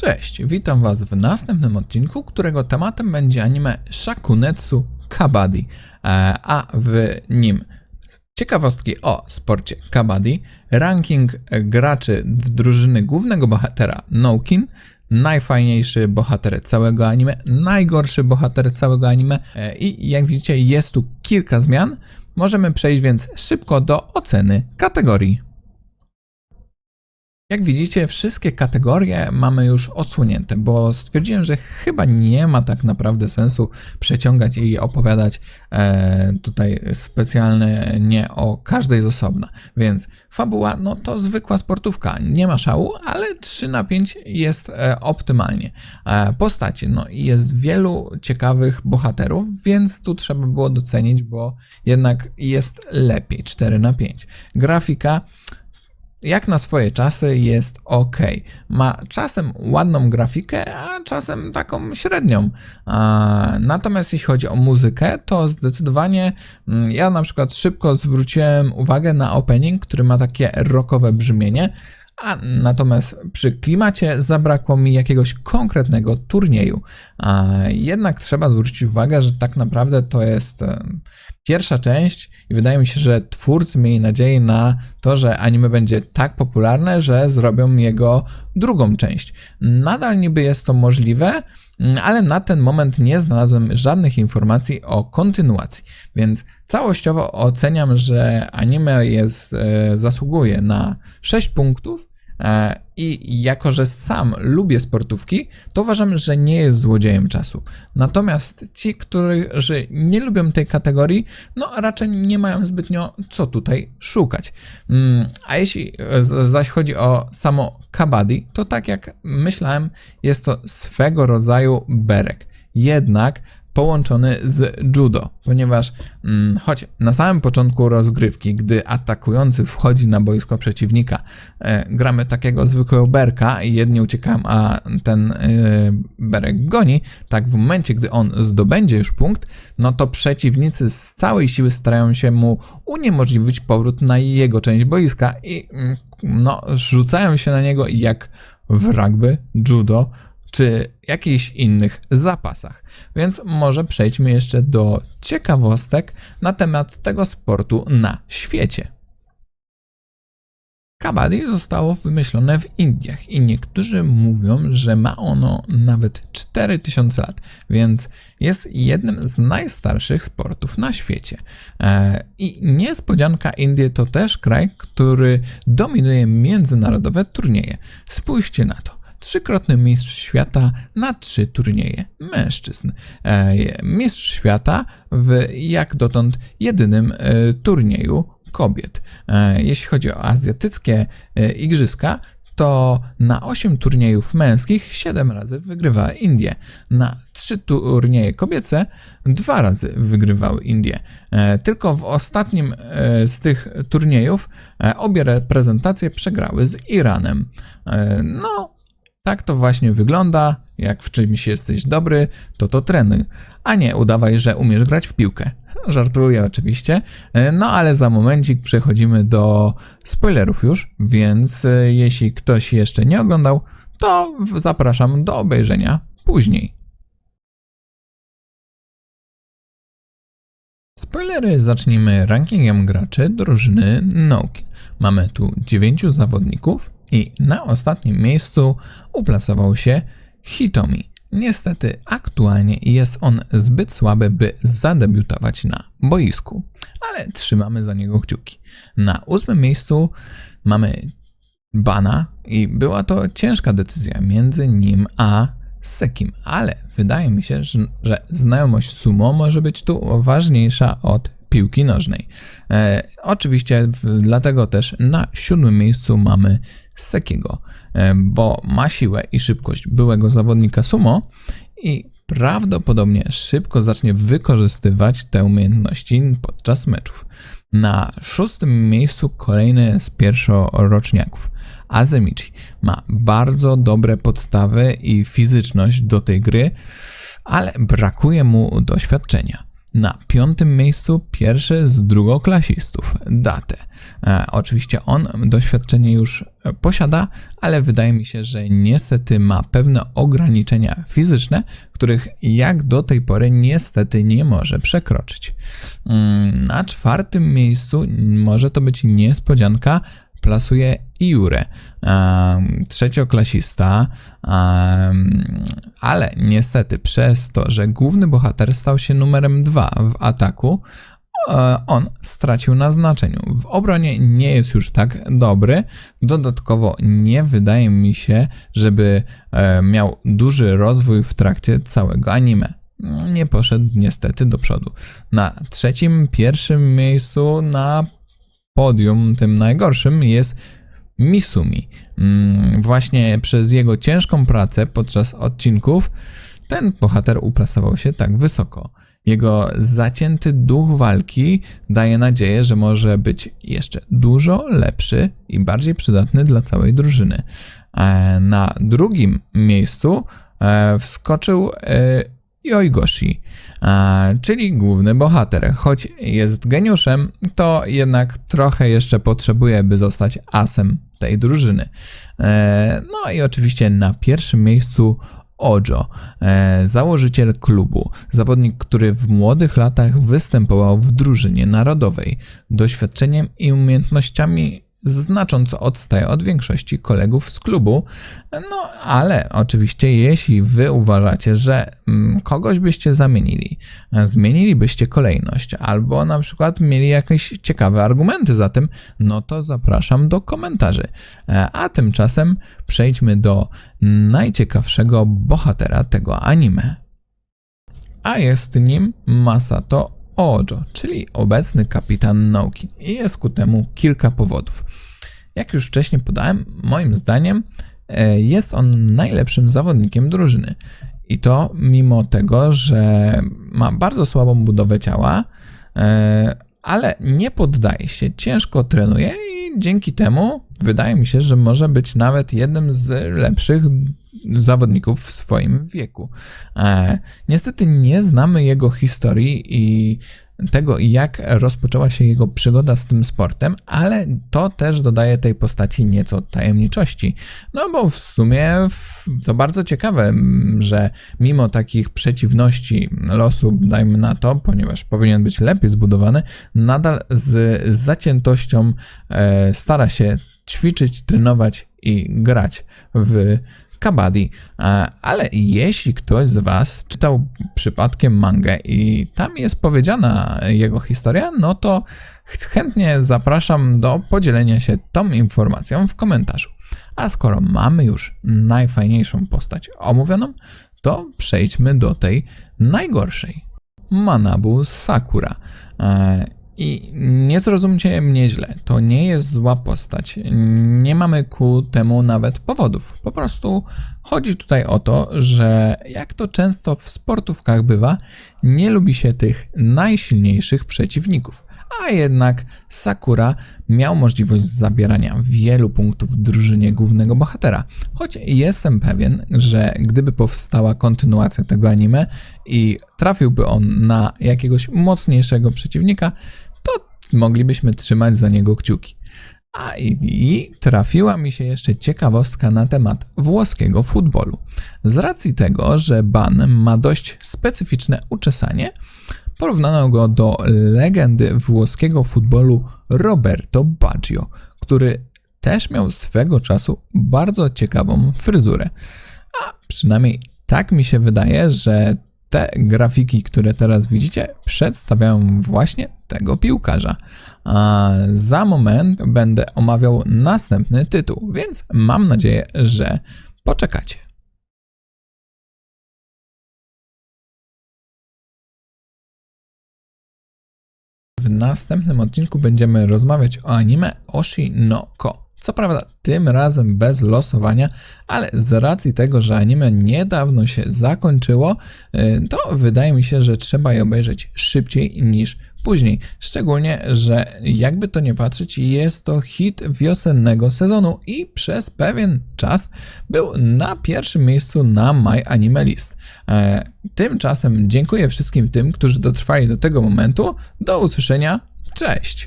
Cześć, witam Was w następnym odcinku, którego tematem będzie anime Shakunetsu Kabaddi, e, a w nim ciekawostki o sporcie kabaddi, ranking graczy drużyny głównego bohatera Noukin, najfajniejszy bohater całego anime, najgorszy bohater całego anime e, i jak widzicie jest tu kilka zmian. Możemy przejść więc szybko do oceny kategorii. Jak widzicie, wszystkie kategorie mamy już odsunięte, bo stwierdziłem, że chyba nie ma tak naprawdę sensu przeciągać i opowiadać e, tutaj specjalnie nie o każdej z osobna. Więc fabuła, no to zwykła sportówka, nie ma szału, ale 3 na 5 jest e, optymalnie. E, postaci, no jest wielu ciekawych bohaterów, więc tu trzeba było docenić, bo jednak jest lepiej, 4 na 5. Grafika jak na swoje czasy jest ok. Ma czasem ładną grafikę, a czasem taką średnią. natomiast jeśli chodzi o muzykę, to zdecydowanie mm, ja na przykład szybko zwróciłem uwagę na opening, który ma takie rockowe brzmienie. A natomiast przy klimacie zabrakło mi jakiegoś konkretnego turnieju. A jednak trzeba zwrócić uwagę, że tak naprawdę to jest pierwsza część i wydaje mi się, że twórcy mieli nadzieję na to, że anime będzie tak popularne, że zrobią jego drugą część. Nadal niby jest to możliwe, ale na ten moment nie znalazłem żadnych informacji o kontynuacji, więc całościowo oceniam, że anime jest, e, zasługuje na 6 punktów, I jako, że sam lubię sportówki, to uważam, że nie jest złodziejem czasu. Natomiast ci, którzy nie lubią tej kategorii, no raczej nie mają zbytnio co tutaj szukać. Mm, a jeśli zaś chodzi o samo kabaddi, to tak jak myślałem, jest to swego rodzaju berek. Jednak połączony z judo, ponieważ mm, choć na samym początku rozgrywki, gdy atakujący wchodzi na boisko przeciwnika, e, gramy takiego zwykłego berka i jedni uciekają, a ten e, berek goni, tak w momencie, gdy on zdobędzie już punkt, no to przeciwnicy z całej siły starają się mu uniemożliwić powrót na jego część boiska i mm, no, rzucają się na niego jak w rugby, judo, czy jakichś innych zapasach. Więc może przejdźmy jeszcze do ciekawostek na temat tego sportu na świecie. Kabaddi zostało wymyślone w Indiach i niektórzy mówią, że ma ono nawet 4000 lat, więc jest jednym z najstarszych sportów na świecie. E, I niespodzianka, Indie to też kraj, który dominuje międzynarodowe turnieje. Spójrzcie na to trzykrotny mistrz świata na trzy turnieje mężczyzn. E, mistrz świata w jak dotąd jedynym e, turnieju kobiet. E, jeśli chodzi o azjatyckie igrzyska, to na 8 turniejów męskich 7 razy wygrywała Indie. Na 3 turnieje kobiece 2 razy wygrywały Indie. Tylko w ostatnim z tych turniejów obie reprezentacje przegrały z Iranem. No, tak to właśnie wygląda. Jak w czymś jesteś dobry, to to trenuj, a nie udawaj, że umiesz grać w piłkę. Żartuję oczywiście. No ale za momencik przechodzimy do spoilerów już, więc e, jeśli ktoś jeszcze nie oglądał, to zapraszam do obejrzenia później. Spoilery zacznijmy rankingiem graczy drużyny Noki. Mamy tu 9 zawodników, i na ostatnim miejscu uplasował się Hitomi. Niestety aktualnie jest on zbyt słaby, by zadebiutować na boisku, ale trzymamy za niego kciuki. Na ósmym miejscu mamy Bana i była to ciężka decyzja między nim a Sekim, ale wydaje mi się, że, że znajomość sumo może być tu ważniejsza od piłki nożnej. E, oczywiście dlatego też na siódmym miejscu mamy Sekiego, e, bo ma siłę i szybkość byłego zawodnika sumo i prawdopodobnie szybko zacznie wykorzystywać te umiejętności podczas meczów. Na szóstym miejscu kolejny z pierwszoroczniaków. Azemichi ma bardzo dobre podstawy i fizyczność do tej gry, ale brakuje mu doświadczenia. Na piątym miejscu pierwszy z drugoklasistów, Date. E, oczywiście on doświadczenie już posiada, ale wydaje mi się, że niestety ma pewne ograniczenia fizyczne, których jak do tej pory niestety nie może przekroczyć. Mm, na czwartym miejscu może to być niespodzianka, plasuje Iure, trzecioklasista, ale niestety przez to, że główny bohater stał się numerem dwa w ataku, e, on stracił na znaczeniu. W obronie nie jest już tak dobry. Dodatkowo nie wydaje mi się, żeby e, miał duży rozwój w trakcie całego anime. Nie poszedł niestety do przodu. Na trzecim, pierwszym miejscu na podium, tym najgorszym, jest Misumi. Mm, właśnie przez jego ciężką pracę podczas odcinków ten bohater uplasował się tak wysoko. Jego zacięty duch walki daje nadzieję, że może być jeszcze dużo lepszy i bardziej przydatny dla całej drużyny. E, na drugim miejscu e, wskoczył e, Yoigoshi, czyli główny bohater. Choć jest geniuszem, to jednak trochę jeszcze potrzebuje, by zostać asem tej drużyny. E, no i oczywiście na pierwszym miejscu Ojo, e, założyciel klubu, zawodnik, który w młodych latach występował w drużynie narodowej. Doświadczeniem i umiejętnościami znacząco odstaje od większości kolegów z klubu. No ale oczywiście, jeśli wy uważacie, że mm, kogoś byście zamienili, zmienilibyście kolejność, albo na przykład mieli jakieś ciekawe argumenty za tym, no to zapraszam do komentarzy. E, a tymczasem przejdźmy do najciekawszego bohatera tego anime. A jest nim Masato Ojo, czyli obecny kapitan nauki. I jest ku temu kilka powodów. Jak już wcześniej podałem, moim zdaniem e, jest on najlepszym zawodnikiem drużyny. I to mimo tego, że ma bardzo słabą budowę ciała, e, ale nie poddaje się, ciężko trenuje i dzięki temu wydaje mi się, że może być nawet jednym z lepszych zawodników w swoim wieku. E, niestety nie znamy jego historii i tego, jak rozpoczęła się jego przygoda z tym sportem, ale to też dodaje tej postaci nieco tajemniczości. No bo w sumie to bardzo ciekawe, że mimo takich przeciwności losu, dajmy na to, ponieważ powinien być lepiej zbudowany, nadal z zaciętością e, stara się ćwiczyć, trenować i grać w kabaddi. Ale jeśli ktoś z Was czytał przypadkiem mangę i tam jest powiedziana jego historia, no to chętnie zapraszam do podzielenia się tą informacją w komentarzu. A skoro mamy już najfajniejszą postać omówioną, to przejdźmy do tej najgorszej. Manabu Sakura. I nie zrozumcie mnie źle, to nie jest zła postać. Nie mamy ku temu nawet powodów. Po prostu chodzi tutaj o to, że jak to często w sportówkach bywa, nie lubi się tych najsilniejszych przeciwników a jednak Sakura miał możliwość zabierania wielu punktów drużynie głównego bohatera. Choć jestem pewien, że gdyby powstała kontynuacja tego anime i trafiłby on na jakiegoś mocniejszego przeciwnika, moglibyśmy trzymać za niego kciuki. A i, i, trafiła mi się jeszcze ciekawostka na temat włoskiego futbolu. Z racji tego, że Ban ma dość specyficzne uczesanie, porównano go do legendy włoskiego futbolu Roberto Baggio, który też miał swego czasu bardzo ciekawą fryzurę. A przynajmniej tak mi się wydaje, że te grafiki, które teraz widzicie, przedstawiają właśnie tego piłkarza. A za moment będę omawiał następny tytuł, więc mam nadzieję, że poczekacie. W następnym odcinku będziemy rozmawiać o anime Oshi no Ko. Co prawda, tym razem bez losowania, ale z racji tego, że anime niedawno się zakończyło, y, to wydaje mi się, że trzeba je obejrzeć szybciej niż później. Szczególnie, że jakby to nie patrzeć, jest to hit wiosennego sezonu i przez pewien czas był na pierwszym miejscu na My Anime List. E, tymczasem dziękuję wszystkim tym, którzy dotrwali do tego momentu. Do usłyszenia. Cześć!